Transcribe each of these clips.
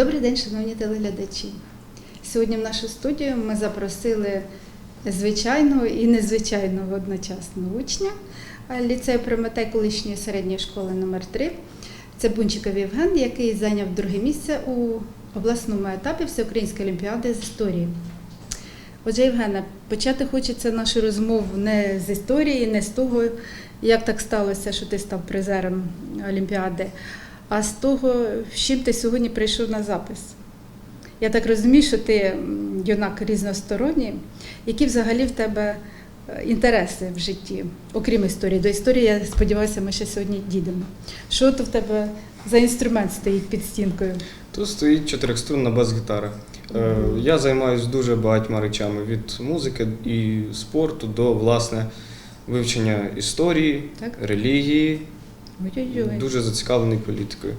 Добрий день, шановні телеглядачі. Сьогодні в нашу студію ми запросили звичайного і незвичайного одночасно учня ліцею Прометей колишньої середньої школи номер 3 Це Бунчиков Євген, який зайняв друге місце у обласному етапі Всеукраїнської олімпіади з історії. Отже, Євгене, почати хочеться нашу розмову не з історії, не з того, як так сталося, що ти став призером Олімпіади, а з того, з чим ти сьогодні прийшов на запис. Я так розумію, що ти юнак різносторонній. Які взагалі в тебе е, інтереси в житті, окрім історії? До історії, я сподіваюся, ми ще сьогодні дійдемо. Що то в тебе за інструмент стоїть під стінкою? Тут стоїть чотирьохструнна бас-гітара. Е, Я займаюся дуже багатьма речами від музики і спорту до власне вивчення історії, Так. релігії, Ой-ой-ой. дуже зацікавлений політикою.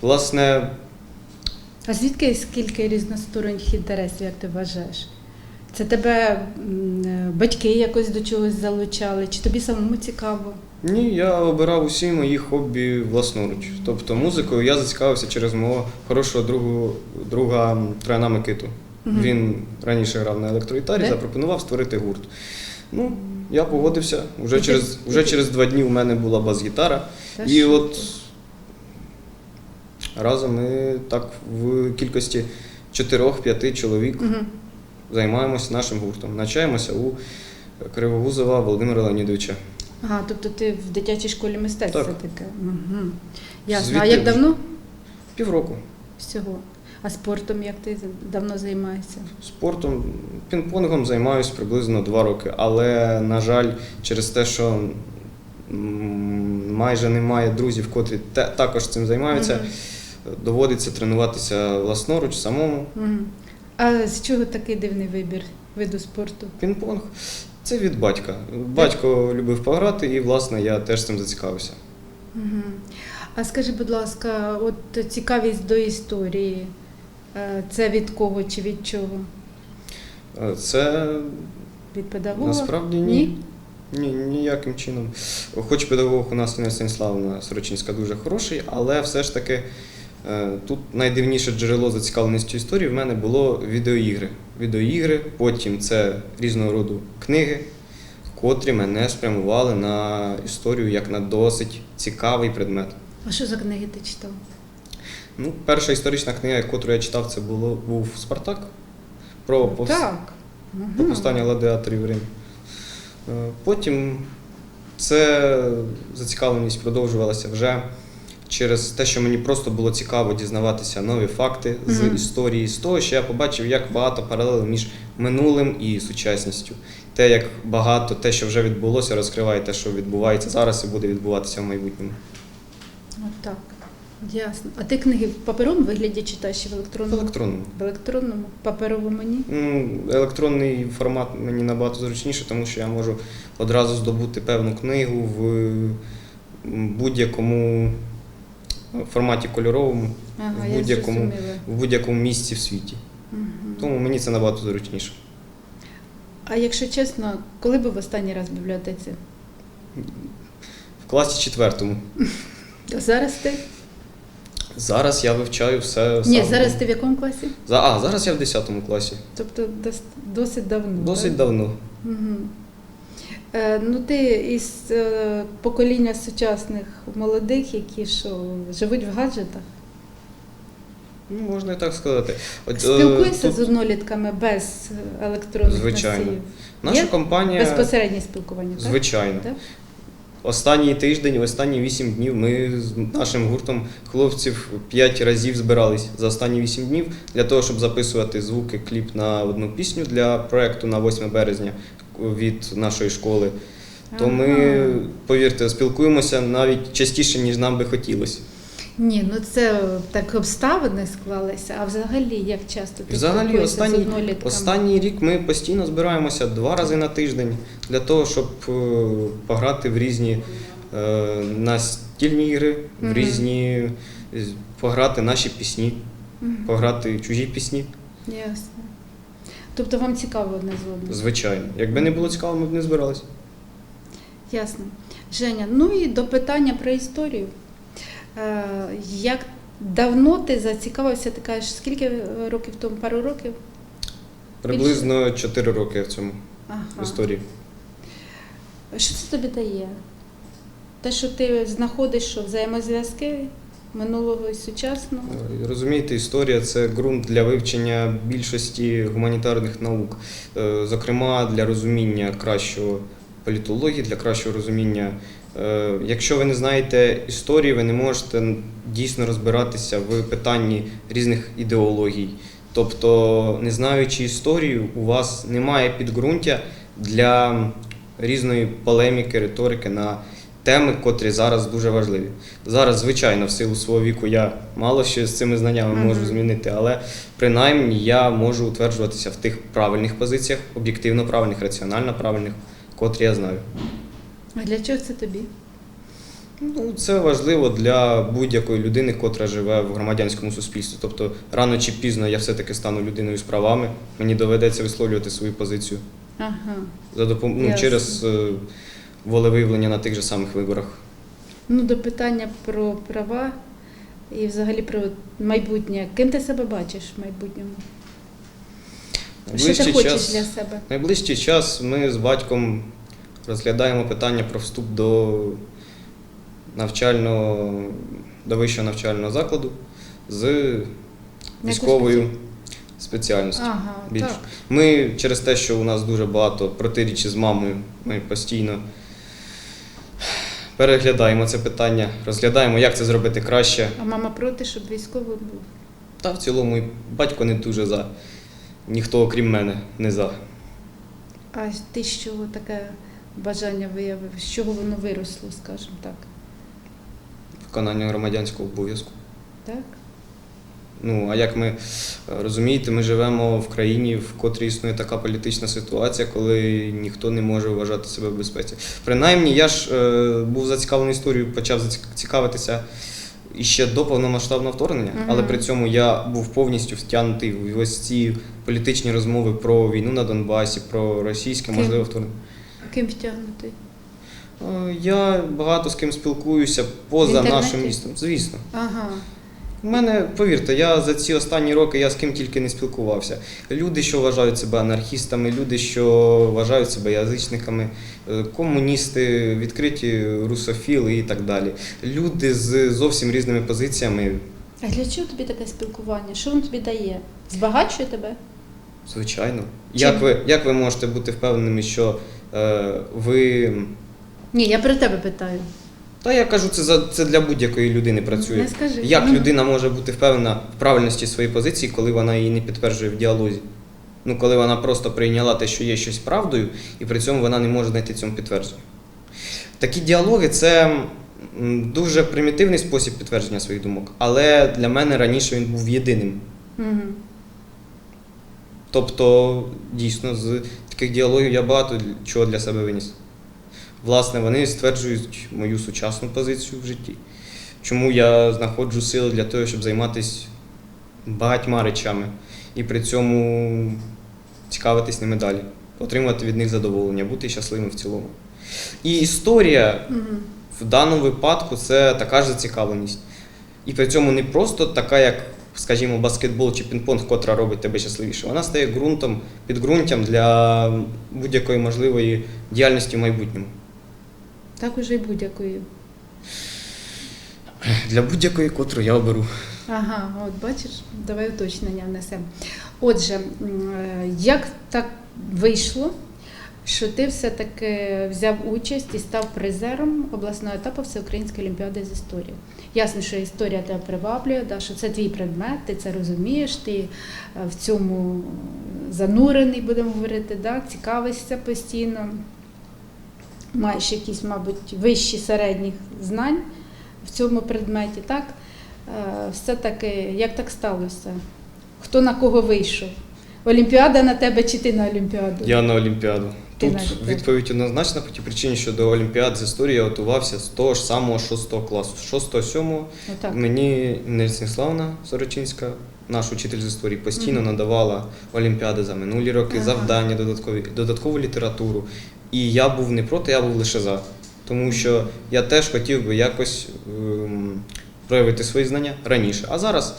Власне, А звідки скільки різносторонніх інтересів, як ти вважаєш? Це тебе е, батьки якось до чогось залучали, чи тобі самому цікаво? ні, я обирав усі мої хобі власноруч. Тобто музикою я зацікавився через мого хорошого другу, друга Трояна Микиту. Мгм. Він раніше грав на електрогітарі, запропонував створити гурт. Ну, я погодився. Уже через, і уже через два дні у мене була бас-гітара. Та І от разом ми так в кількості 4-5 чоловік Мгм. займаємося нашим гуртом. Навчаємося у Кривогузова Володимира Леонідовича. Ага, тобто ти в дитячій школі мистецтва таке. Угу. Ясно. А як давно Півроку. всього? А спортом як ти давно займаєшся? Спортом, пінг-понгом займаюся приблизно 2 роки, але, на жаль, через те, що майже немає друзів, котрі також цим займаються, Мгм. доводиться тренуватися власноруч самому. Мгм. А з чого такий дивний вибір виду спорту? Пінг-понг це від батька. Батько любив пограти, і власне я теж цим зацікавився. Мгм. А скажи, будь ласка, от цікавість до історії. Е, Це від кого чи від чого? Е, Це Від педагога? насправді ні. Ні, ніяким чином. Хоч педагог у нас Інна Станіславовна Сорочинська дуже хороший, але все ж таки е, тут найдивніше джерело зацікавленості історії в мене було відеоігри. Відеоігри, потім це різного роду книги, котрі мене спрямували на історію як на досить цікавий предмет. А що за книги ти читав? Ну, перша історична книга, яку я читав, це було, був Спартак про повс... Так. про повстання гладіаторів Рим. Е, Потім це зацікавленість продовжувалася вже через те, що мені просто було цікаво дізнаватися нові факти з історії, з того, що я побачив, як багато паралелей між минулим і сучасністю. Те, як багато те, що вже відбулося, розкриває те, що відбувається зараз і буде відбуватися в майбутньому. От так. Ясно. А ти книги в паперовому вигляді читаєш чи в В електронному? електронному. В електронному, паперовому ні? Ну, електронний формат мені набагато зручніше, тому що я можу одразу здобути певну книгу в будь-якому форматі кольоровому, Ага, в будь-якому в будь-якому місці в світі. Мгм. Тому мені це набагато зручніше. А якщо чесно, коли був останній раз в бібліотеці? В класі четвертому. А Зараз ти? Зараз я вивчаю все Ні, сам. зараз ти в якому класі? За- А, зараз я в 10 класі. Тобто дос- досить давно. Досить так? давно. Угу. Е, ну, ти із е, покоління сучасних молодих, які що живуть в гаджетах. Ну, можна і так сказати. От, е, Спілкуєшся з однолітками без електронних Звичайно. носіїв? Наша Є компанія. Безпосереднє спілкування? Звичайно. Так? Останній тиждень, останні 8 днів ми з нашим гуртом хлопців 5 разів збирались за останні 8 днів для того, щоб записувати звуки, кліп на одну пісню для проекту на 8 березня від нашої школи. То ми, повірте, спілкуємося навіть частіше, ніж нам би хотілося. Ні, ну це так обставини склалися, а взагалі як часто ти Взагалі, з останній, однолітками? останній рік ми постійно збираємося два рази на тиждень для того, щоб е, пограти в різні е, настільні ігри, в різні е, пограти наші пісні, пограти чужі пісні. Ясно. Тобто вам цікаво одне з одним? Звичайно. Якби не було цікаво, ми б не збиралися. Ясно. Женя, ну і до питання про історію. Е, Як Давно ти зацікавився, ти кажеш, скільки років тому? Пару років? Приблизно 4 роки в цьому Ага. історії. Що це тобі дає? Те, що ти знаходиш що, взаємозв'язки минулого і сучасного? Е, Розумієте, історія це ґрунт для вивчення більшості гуманітарних наук, Е, зокрема для розуміння кращого політології, для кращого розуміння. Е, Якщо ви не знаєте історії, ви не можете дійсно розбиратися в питанні різних ідеологій. Тобто, не знаючи історію, у вас немає підґрунтя для різної полеміки, риторики на теми, котрі зараз дуже важливі. Зараз, звичайно, в силу свого віку я мало що з цими знаннями можу змінити, але принаймні я можу утверджуватися в тих правильних позиціях, об'єктивно правильних, раціонально правильних, котрі я знаю. А для чого це тобі? Ну, це важливо для будь-якої людини, котра живе в громадянському суспільстві. Тобто, рано чи пізно я все-таки стану людиною з правами, мені доведеться висловлювати свою позицію Ага. за допом... ну, Ясно. через е, волевиявлення на тих же самих виборах. Ну, до питання про права і взагалі про майбутнє. Ким ти себе бачиш в майбутньому? Що ти хочеш для себе? Найближчий час ми з батьком розглядаємо питання про вступ до навчального, до вищого навчального закладу з військовою спеціальністю. Ага, більше. так. Ми через те, що у нас дуже багато протирічі з мамою, ми постійно переглядаємо це питання, розглядаємо, як це зробити краще. А мама проти, щоб військовий був. Та в цілому і батько не дуже за. Ніхто, окрім мене, не за. А ти чого таке бажання виявив? З чого воно виросло, скажімо так? Виконання громадянського обов'язку. Так? Ну, а як ми е, розумієте, ми живемо в країні, в котрій існує така політична ситуація, коли ніхто не може вважати себе в безпеці. Принаймні, я ж е, був зацікавлений історією, почав цікавитися іще до повномасштабного вторгнення, Мгм. але при цьому я був повністю втягнутий в ось ці політичні розмови про війну на Донбасі, про російське можливе вторгнення. Ким втягнутий? Е, Я багато з ким спілкуюся поза нашим містом, звісно. Ага. У мене, повірте, я за ці останні роки я з ким тільки не спілкувався. Люди, що вважають себе анархістами, люди, що вважають себе язичниками, е, комуністи, відкриті русофіли і так далі. Люди з зовсім різними позиціями, А для чого тобі таке спілкування? Що воно тобі дає? Збагачує тебе? звичайно. Чим? Як ви, як ви можете бути впевненими, що ви. Ні, я про тебе питаю. Та я кажу, це за це для будь-якої людини працює. Не скажи. Як Ну, людина може бути впевнена в правильності своєї позиції, коли вона її не підтверджує в діалозі? Ну, коли вона просто прийняла те, що є щось правдою, і при цьому вона не може знайти цьому підтвердження. Такі діалоги це дуже примітивний спосіб підтвердження своїх думок, але для мене раніше він був єдиним. Мгм. Тобто, дійсно, з таких діалогів я багато чого для себе виніс. Власне, вони стверджують мою сучасну позицію в житті. Чому я знаходжу сили для того, щоб займатися багатьма речами і при цьому цікавитись ними далі, отримувати від них задоволення, бути щасливим в цілому. І історія Мгм. в даному випадку це така ж зацікавленість. І при цьому не просто така, як, скажімо, баскетбол чи пінг-понг, котра робить тебе щасливіше. Вона стає ґрунтом, підґрунтям для будь-якої можливої діяльності в майбутньому. Так уже й будь-якою. Для будь-якої, котру я оберу. Ага, от бачиш, давай уточнення внесемо. Отже, е, як так вийшло, що ти все-таки взяв участь і став призером обласного етапу Всеукраїнської олімпіади з історії? Ясно, що історія тебе приваблює, да, що це твій предмет, ти це розумієш, ти е, в цьому занурений, будемо говорити, да, цікавишся постійно, маєш якісь, мабуть, вищі середніх знань в цьому предметі, так? Е, Все-таки, як так сталося? Хто на кого вийшов? Олімпіада на тебе чи ти на Олімпіаду? Я на Олімпіаду. Тут відповідь однозначна по тій причині, що до Олімпіад з історії я готувався з того ж самого 6 класу. З 6-7 Отак. Мені Нельсніславна Сорочинська, наш учитель з історії, постійно Мгм. надавала олімпіади за минулі роки, Ага. завдання додаткові, додаткову літературу. І я був не проти, я був лише за. Тому що я теж хотів би якось ем, проявити свої знання раніше. А зараз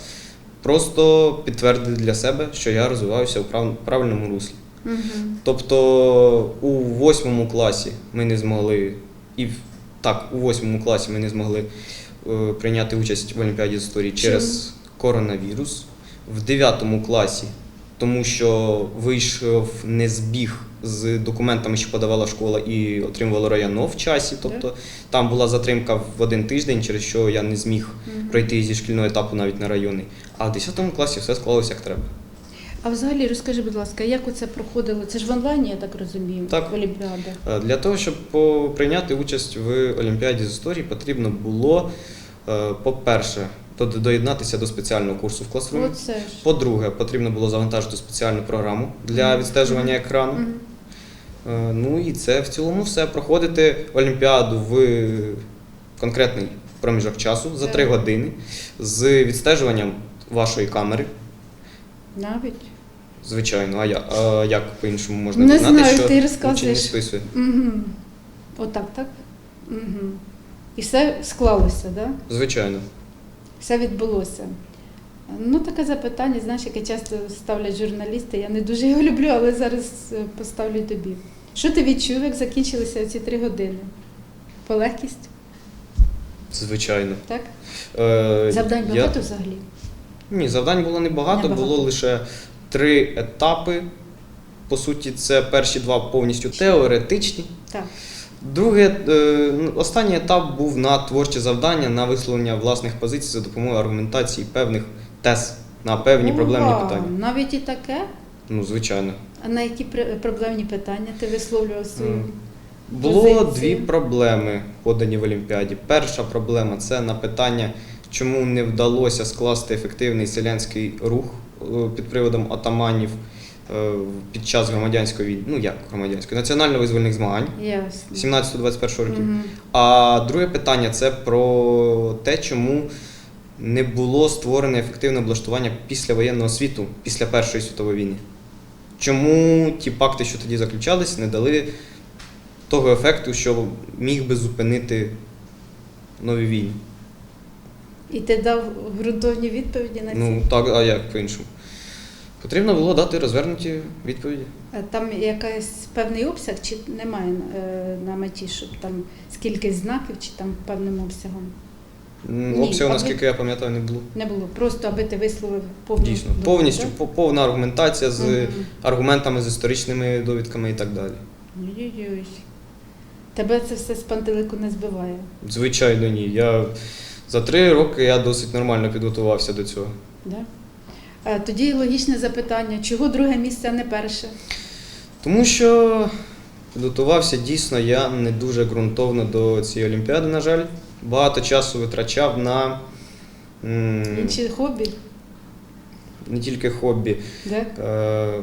просто підтвердити для себе, що я розвиваюся у прав- правильному руслі. Угу. Тобто у восьмому класі ми не змогли, і так, у восьмому класі ми не змогли е, прийняти участь в Олімпіаді з історії через коронавірус. В дев'ятому класі, тому що вийшов незбіг з документами, що подавала школа і отримувала районо в часі. Тобто там була затримка в один тиждень, через що я не зміг пройти зі шкільного етапу навіть на районний. А в 10 класі все склалося як треба. А взагалі розкажи, будь ласка, як оце проходило? Це ж в онлайні, я так розумію, Так. в Олімпіадах. Е, Для того, щоб прийняти участь в Олімпіаді з історії, потрібно було, е, по-перше, доєднатися до спеціального курсу в класрумі. По-друге, потрібно було завантажити спеціальну програму для відстежування екрану. Е, Ну і це в цілому все. Проходити Олімпіаду в конкретний проміжок часу за. 3 години з відстежуванням вашої камери. Навіть. Звичайно, а я, а як по-іншому можна Не пізнати, знаю, що ти розказуєш. списує? Угу. Отак, так? Угу. І все склалося, так? Да? Звичайно. Все відбулося. Ну, таке запитання, знаєш, яке часто ставлять журналісти. Я не дуже його люблю, але зараз е, поставлю тобі. Що ти відчув, як закінчилися ці три години? Полегкість, Звичайно. так? Е, Завдань я- багато взагалі? Ні, завдань було небагато, Небагато. було лише три етапи. По суті, це перші два повністю теоретичні. Так. Друге, е, ну, останній етап був на творче завдання на висловлення власних позицій за допомогою аргументації певних тез на певні проблемні питання. Навіть і таке? Ну, звичайно. А на які проблемні питання ти висловлював свою? Було Позиції. дві проблеми подані в Олімпіаді. Перша проблема це на питання, чому не вдалося скласти ефективний селянський рух під приводом атаманів е, під час громадянської війни, ну як громадянської, національно-визвольних змагань Ясно. 17-21 років. Мгм. А друге питання це про те, чому не було створене ефективне облаштування післявоєнного світу після Першої світової війни. Чому ті пакти, що тоді заключались, не дали того ефекту, що міг би зупинити нові війни? І ти дав ґрунтовні відповіді на це? Ну так, а як по-іншому? Потрібно було дати розвернуті відповіді. Там якийсь певний обсяг чи немає е, на меті, щоб там скільки знаків, чи там певним обсягом? Обсягу, наскільки я пам'ятаю, не було. Не було. Просто аби ти висловив повну Дійсно, думку, повністю так? повна аргументація з Мгм. аргументами, з історичними довідками і так далі. Ой-ой-ой. Тебе це все з пантелику не збиває. Звичайно, ні. Я за три роки я досить нормально підготувався до цього. Да? А тоді логічне запитання: чого друге місце, а не перше? Тому що підготувався дійсно я не дуже ґрунтовно до цієї олімпіади, на жаль. Багато часу витрачав на м, Інші хобі? не тільки хобі. Да? Е,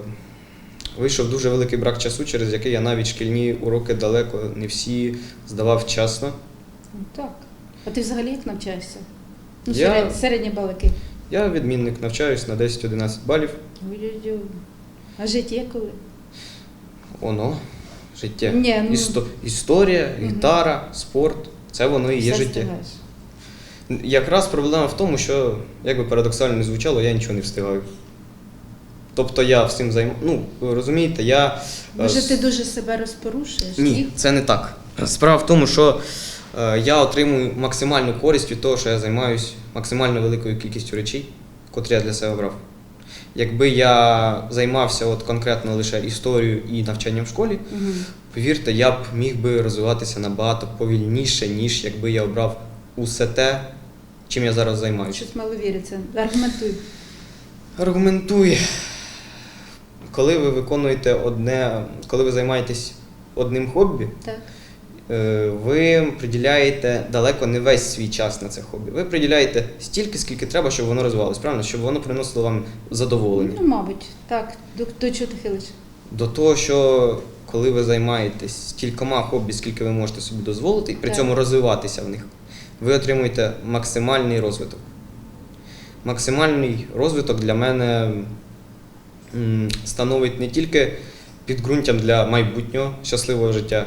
Вийшов дуже великий брак часу, через який я навіть шкільні уроки далеко не всі здавав вчасно. Ну, так. А ти взагалі як навчаєшся? Ну, Я- середні, середні балики. Я відмінник, навчаюсь на 10-11 балів. Ой-ой-ой. А життя коли? Воно життя. Ні, ну- Істо- історія, Мгм. гітара, спорт це воно і є Все життя. встигаєш. Якраз проблема в тому, що, як би парадоксально не звучало, я нічого не встигаю. Тобто я всім займаю. Ну, ви розумієте, я. е, Може, ти дуже себе розпорушуєш? Ні, це не так. Справа в тому, що е, я отримую максимальну користь від того, що я займаюся максимально великою кількістю речей, котрі я для себе обрав. Якби я займався от конкретно лише історією і навчанням в школі, Угу. повірте, я б міг би розвиватися набагато повільніше, ніж якби я обрав усе те, чим я зараз займаюся. Щось мало віриться. Аргументуй. Аргументуй. Коли ви виконуєте одне, коли ви займаєтесь одним хобі, Так. Е, ви приділяєте далеко не весь свій час на це хобі. Ви приділяєте стільки, скільки треба, щоб воно розвивалось, правильно? Щоб воно приносило вам задоволення. Ну, мабуть, так. До, до чого ти хилиш? До того, що коли ви займаєтесь стількома хобі, скільки ви можете собі дозволити, і при Так. цьому розвиватися в них, ви отримуєте максимальний розвиток. Максимальний розвиток для мене становить не тільки підґрунтям для майбутнього щасливого життя,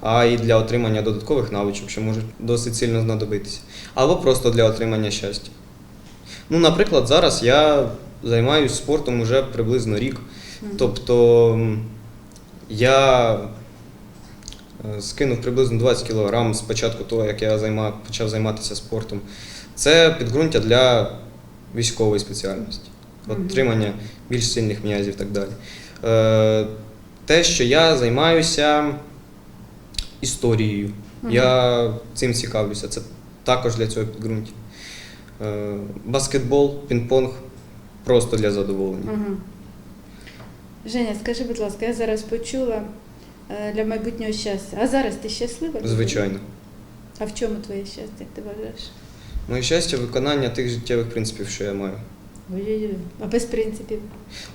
а й для отримання додаткових навичок, що можуть досить сильно знадобитися, або просто для отримання щастя. Ну, наприклад, зараз я займаюся спортом уже приблизно рік. Тобто я е, скинув приблизно 20 кг з початку того, як я займа, почав займатися спортом. Це підґрунтя для військової спеціальності, отримання більш сильних м'язів і так далі. Е, те, що я займаюся історією, Мгм. я цим цікавлюся. Це також для цього підґрунтя. Е, баскетбол, пінг-понг просто для задоволення. Мгм. Женя, скажи, будь ласка, я зараз почула е, для майбутнього щастя. А зараз ти щаслива? Звичайно. А в чому твоє щастя, як ти вважаєш? Моє щастя виконання тих життєвих принципів, що я маю. А без принципів?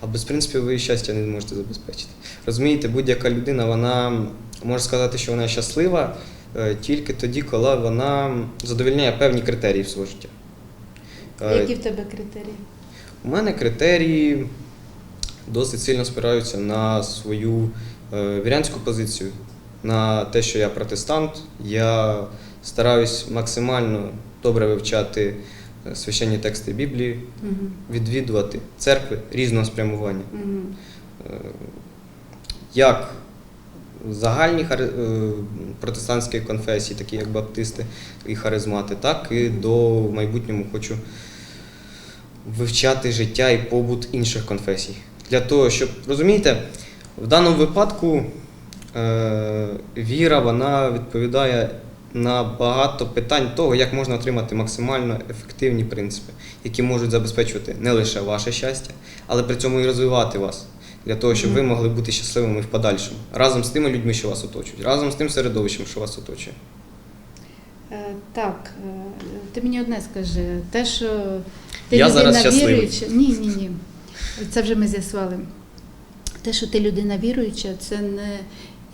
А без принципів ви щастя не зможете забезпечити. Розумієте, будь-яка людина, вона може сказати, що вона щаслива е, тільки тоді, коли вона задовільняє певні критерії в своє життя. Е, Які в тебе критерії? У мене критерії досить сильно спираються на свою е, вірянську позицію, на те, що я протестант. Я стараюсь максимально добре вивчати священні тексти Біблії, Угу. відвідувати церкви різного спрямування. Угу. Як загальні е, протестантські конфесії, такі як баптисти і харизмати, так і до в майбутньому хочу вивчати життя і побут інших конфесій. Для того, щоб розумієте, в даному випадку е, віра вона відповідає на багато питань того, як можна отримати максимально ефективні принципи, які можуть забезпечувати не лише ваше щастя, але при цьому і розвивати вас. Для того, щоб ви могли бути щасливими в подальшому, разом з тими людьми, що вас оточують, разом з тим середовищем, що вас оточує. Е, так, е, ти мені одне скажи, те, що ти Я людина зараз щасливий. віруюча. Ні, ні, ні. Це вже ми з'ясували. Те, що ти людина віруюча, це не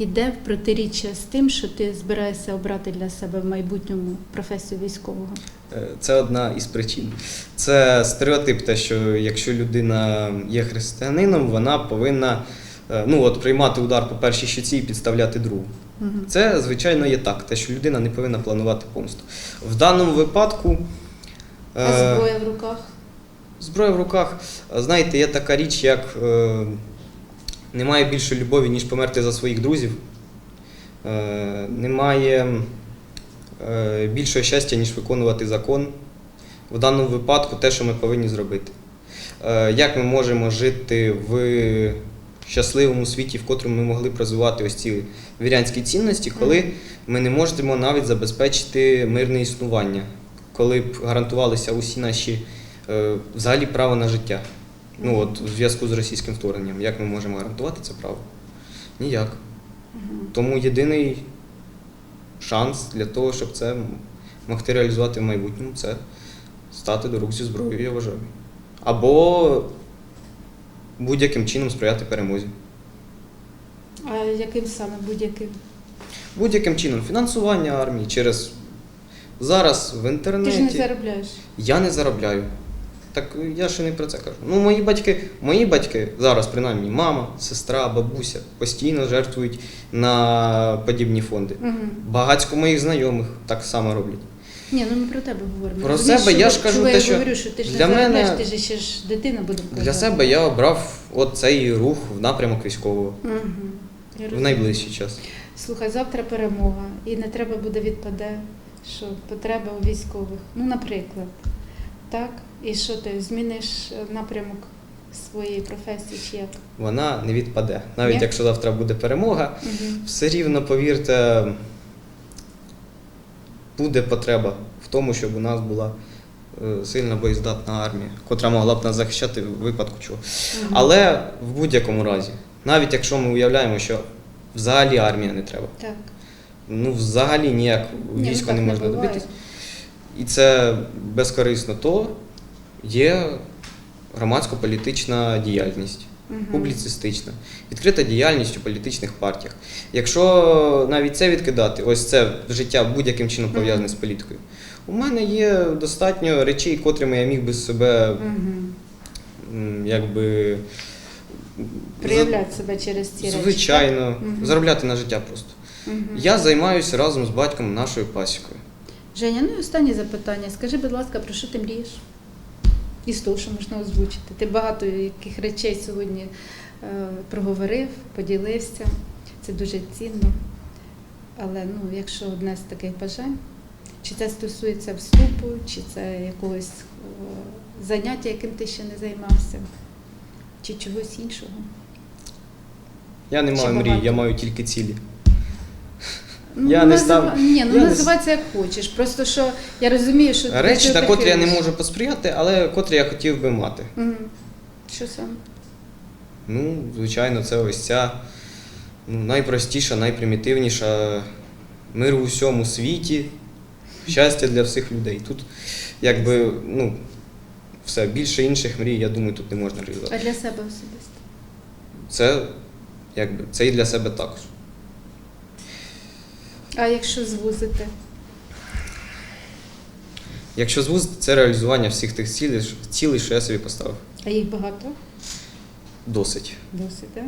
йде в протиріччя з тим, що ти збираєшся обрати для себе в майбутньому професію військового. Е, Це одна із причин. Це стереотип, те, що якщо людина є християнином, вона повинна е, ну, от, приймати удар по першій щоці і підставляти другу. Це, звичайно, є так, те, що людина не повинна планувати помсту. В даному випадку. А е, зброя в руках? Зброя в руках, знаєте, є така річ, як немає більше любові, ніж померти за своїх друзів. Е, немає е, більшого щастя, ніж виконувати закон. В даному випадку те, що ми повинні зробити. Е, як ми можемо жити в щасливому світі, в котрому ми могли б розвивати ось ці вірянські цінності, коли ми не можемо навіть забезпечити мирне існування, коли б гарантувалися усі наші взагалі право на життя. Ну от у зв'язку з російським вторгненням. Як ми можемо гарантувати це право? Ніяк. Тому єдиний шанс для того, щоб це могти реалізувати в майбутньому, це стати до рук зі зброєю, я вважаю. Або будь-яким чином сприяти перемозі. А яким саме будь-яким? Будь-яким чином фінансування армії через зараз в інтернеті. Ти ж не заробляєш. Я не заробляю. Так я ще не про це кажу. Ну, мої батьки, мої батьки зараз, принаймні, мама, сестра, бабуся постійно жертвують на подібні фонди. Угу. Багацько моїх знайомих так само роблять. Ні, ну ми про тебе говоримо. Про Розумієш, себе що- я ж кажу те, я говорю, що ти ж для не мене- ти ж ще ж дитина буде Для себе я обрав от цей рух в напрямок військового Угу. в найближчий час. Слухай, завтра перемога, і не треба буде відпаде, що потреба у військових. Ну, наприклад, так? І що ти зміниш напрямок своєї професії чи як? Вона не відпаде. Навіть Ні? якщо завтра буде перемога, Угу. все рівно, повірте, буде потреба в тому, щоб у нас була е, сильна боєздатна армія, котра могла б нас захищати в випадку чого. Але в будь-якому разі, навіть якщо ми уявляємо, що взагалі армія не треба, Так. ну взагалі ніяк Ні, ну військо не можна добитись, і це безкорисно, то є громадсько-політична діяльність. Публіцистична, відкрита діяльність у політичних партіях. Якщо навіть це відкидати, ось це життя будь-яким чином пов'язане з політикою. У мене є достатньо речей, котрими я міг би себе якби Проявляти себе через ці речі. звичайно? Заробляти на життя просто. Я займаюся разом з батьком нашою пасікою. Женя, ну і останнє запитання. Скажи, будь ласка, про що ти мрієш? Із того, що можна озвучити. Ти багато яких речей сьогодні е, проговорив, поділився. Це дуже цінно. Але ну, якщо одне з таких бажань, чи це стосується вступу, чи це якогось е, заняття, яким ти ще не займався, чи чогось іншого. Я не маю мрії, я маю тільки цілі. Ну, Я не назива- став- Ні, ну я не як хочеш. Просто що я розумію, що до Речі, на котрі я не можу посприяти, але котрі я хотів би мати. Що саме? Ну, звичайно, це ось ця ну, найпростіша, найпримітивніша мир у всьому світі, щастя для всіх людей. Тут, якби, ну, все, більше інших мрій, я думаю, тут не можна А реалізувати. для себе особисто? Це, якби, це і для себе також. А якщо звузити? Якщо звузити, це реалізування всіх тих цілей, цілей, що я собі поставив. А їх багато? Досить. Досить, так?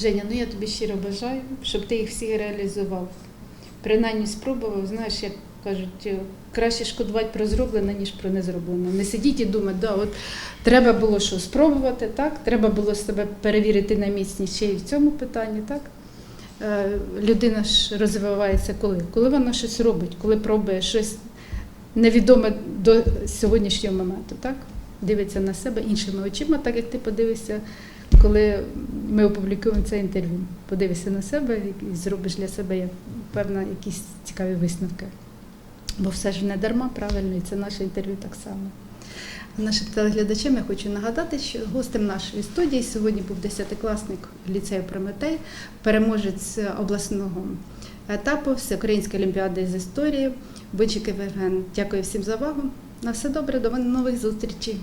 Женя, ну я тобі щиро бажаю, щоб ти їх всі реалізував. Принаймні спробував, знаєш, як кажуть, е, краще шкодувати про зроблене, ніж про незроблене. Не сидіть і думати, да, от треба було що спробувати, так? Треба було себе перевірити на міцність ще й в цьому питанні, так? Е, Людина ж розвивається коли? Коли вона щось робить, коли пробує щось невідоме до сьогоднішнього моменту, так? Дивиться на себе іншими очима, так як ти подивишся, коли ми опублікуємо це інтерв'ю. Подивишся на себе і зробиш для себе певно якісь цікаві висновки. Бо все ж не дарма, правильно, і це наше інтерв'ю так само. Нашим телеглядачам я хочу нагадати, що гостем нашої студії сьогодні був 10-класник ліцею Прометей, переможець обласного етапу Всеукраїнської олімпіади з історії Бичик Євген. Дякую всім за увагу. На все добре, до нових зустрічей.